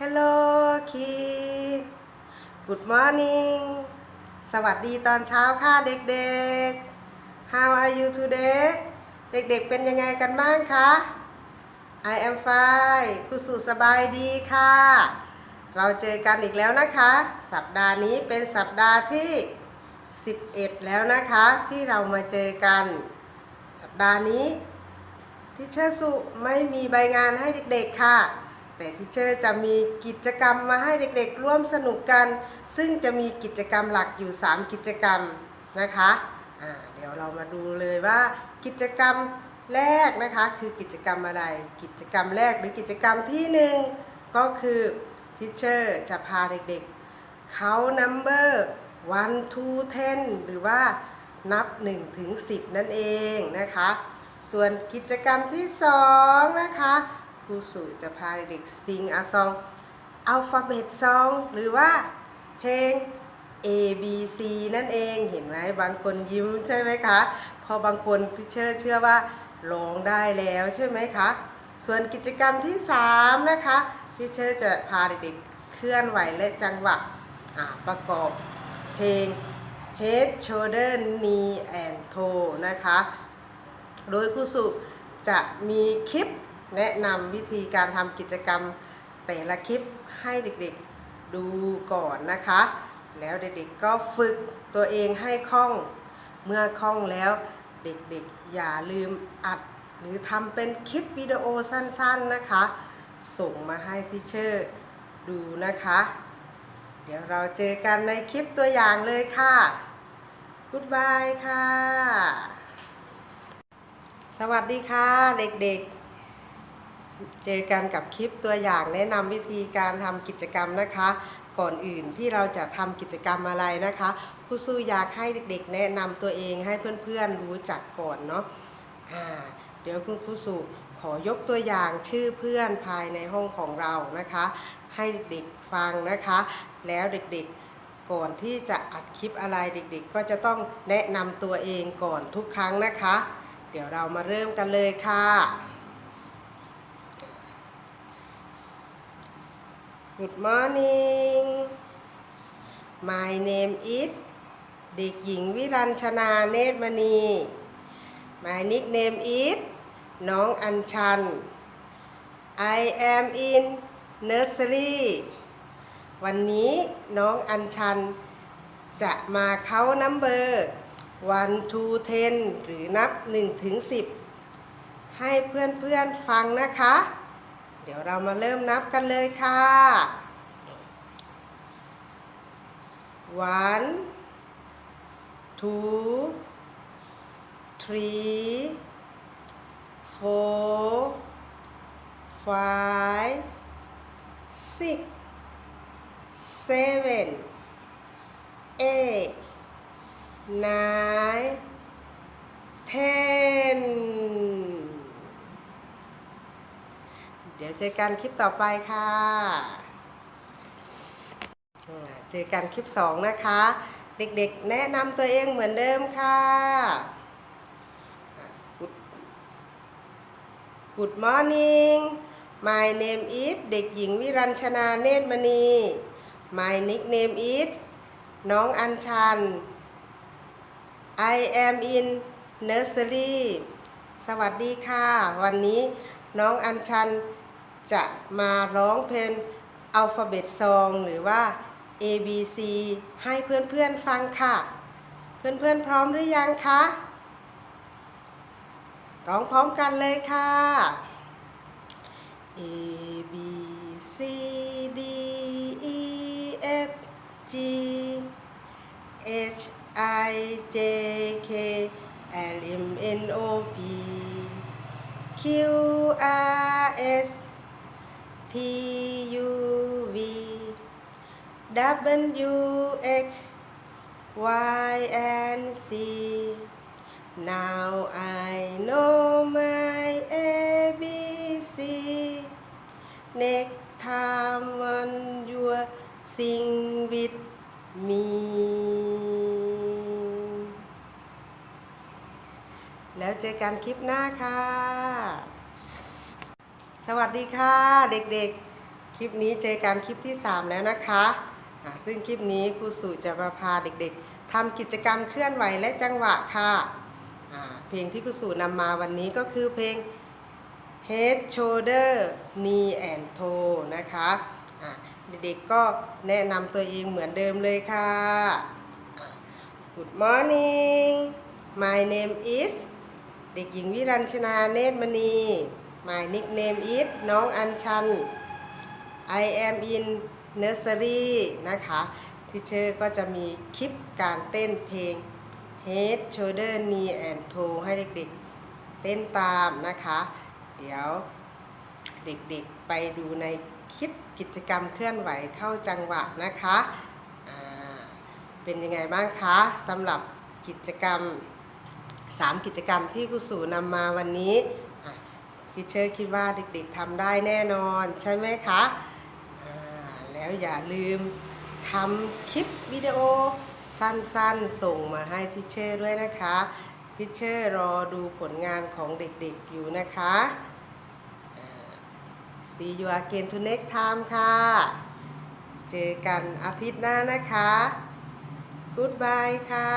Hello kid Good morning สวัสดีตอนเช้าค่ะเด็กๆ How are you today เด็กๆเป็นยังไงกันบ้างคะ I am fine ครูสุสบายดีค่ะ เราเจอกันอีกแล้วนะคะ สัปดาห์นี้เป็นสัปดาห์ที่ 11 แล้วนะคะที่เรามาเจอกัน สัปดาห์นี้ทิเชอร์สุไม่มีใบงานให้เด็กๆค่ะ แต่ทิเชอร์จะมีกิจกรรมมาให้เด็กๆ ร่วมสนุกกัน ซึ่งจะมีกิจกรรมหลักอยู่ 3 กิจกรรมนะคะอ่าเดี๋ยวเรามาดูเลยว่า กิจกรรมแรกนะคะคือกิจกรรมอะไร กิจกรรมแรกหรือกิจกรรมที่หนึ่งก็คือทิเชอร์จะพาเด็กๆเขา number 1 to 10หรือว่านับ1ถึง10 นั่นเองนะคะ ส่วนกิจกรรมที่สองนะคะ ครูสุจะพาเด็กซิงอาซองอัลฟาเบตซองหรือว่าเพลง A B C นั่นเองเห็นไหมบางคนยิ้มใช่ไหมคะ พอบางคนพี่เชื่อเชื่อว่าร้องได้แล้วใช่ไหมคะ ส่วนกิจกรรมที่สามนะคะพี่เชื่อจะพาเด็กๆเคลื่อนไหวและจังหวะประกอบเพลง Head Shoulder Knee and Toe นะคะ โดยครูสุจะมีคลิป แนะนำวิธีการทำกิจกรรมแต่ละคลิปให้เด็กๆดูก่อนนะคะ แล้วเด็กๆก็ฝึกตัวเองให้คล่อง เมื่อคล่องแล้วเด็กๆอย่าลืมอัด หรือทำเป็นคลิปวิดีโอสั้นๆนะคะ ส่งมาให้ทีเชอร์ดูนะคะ เดี๋ยวเราเจอกันในคลิปตัวอย่างเลยค่ะ Goodbye ค่ะ สวัสดีค่ะเด็กๆ เจอกันกับคลิปตัวอย่างแนะนำวิธีการทำกิจกรรมนะคะ ก่อนอื่นที่เราจะทำกิจกรรมอะไรนะคะครูสู้อยากให้เด็กๆ แนะนำตัวเองให้เพื่อนๆรู้จักก่อนเนาะเดี๋ยวคุณครูสุขอยกตัวอย่างชื่อเพื่อนภายในห้องของเรานะคะ ให้เด็กๆฟังนะคะ แล้วเด็กๆก่อนที่จะอัดคลิปอะไรเด็กๆ ก็จะต้องแนะนำตัวเองก่อนทุกครั้งนะคะ เดี๋ยวเรามาเริ่มกันเลยค่ะ Good morning My name is เด็กหญิงวิรัญชนาเนตรมณี My nickname is น้องอัญชัน I am in nursery วันนี้น้องอัญชัน จะมาเข้านัมเบอร์1 to 10หรือนับ 1 ถึง 10 ให้เพื่อนๆฟังนะคะ เดี๋ยวเรามาเริ่มนับกันเลยค่ะ one two three four five six seven eight nine ten เดี๋ยวเจอกันคลิปต่อไปค่ะเจอกันคลิป2นะคะ เด็กๆ แนะนำตัวเองเหมือนเดิมค่ะ Good- Good morning My name is เด็กหญิงวิรัญชนาเนตรมณี My nickname is น้องอัญชัน I am in nursery สวัสดีค่ะ วันนี้น้องอัญชัน จะมาร้องเพลงอัลฟาเบตซองหรือว่า A B C ให้เพื่อนๆฟังค่ะ เพื่อนๆพร้อมหรือยังคะ ร้องพร้อมกันเลยค่ะ A B C D E F G H I J K L M N O P Q R S T U V W X Y and Z Now I know my ABC Next time when you sing with me แล้วเจอกันคลิปหน้าค่ะ สวัสดีค่ะเด็กๆ คลิปนี้เจอกันคลิปที่ 3 แล้วนะคะอ่าซึ่งคลิปนี้ครูสุจะมาพาเด็กๆทำกิจกรรมเคลื่อนไหวและจังหวะค่ะอ่าเพลงที่ครูสุนำมาวันนี้ก็คือเพลง head shoulder knee and toe นะคะะเด็กๆก็แนะนำตัวเองเหมือนเดิมเลยค่ะอะ Good morning my name is เด็กหญิงวิรัญชนาเนตรมณี my nickname is น้องอัญชัน I am in nursery นะคะ ทีเชอร์ก็จะมีคลิปการเต้นเพลง head shoulder knee and toe ให้เด็กๆ เต้นตามนะคะ เดี๋ยวเด็กๆไปดูในคลิปกิจกรรมเคลื่อนไหวเข้าจังหวะนะคะเป็นยังไงบ้างคะสำหรับกิจกรรม 3 กิจกรรมที่ครูสูนำมาวันนี้ ทีเชอร์คิดว่าเด็กๆทำได้แน่นอนใช่ไหมคะแล้วอย่าลืมทำคลิปวิดีโอสั้นๆ ส่งมาให้ทีเชอร์ด้วยนะคะทีเชอร์รอดูผลงานของเด็กๆอยู่นะคะ See you again to next time ค่ะ เจอกันอาทิตย์หน้านะคะ Goodbye ค่ะ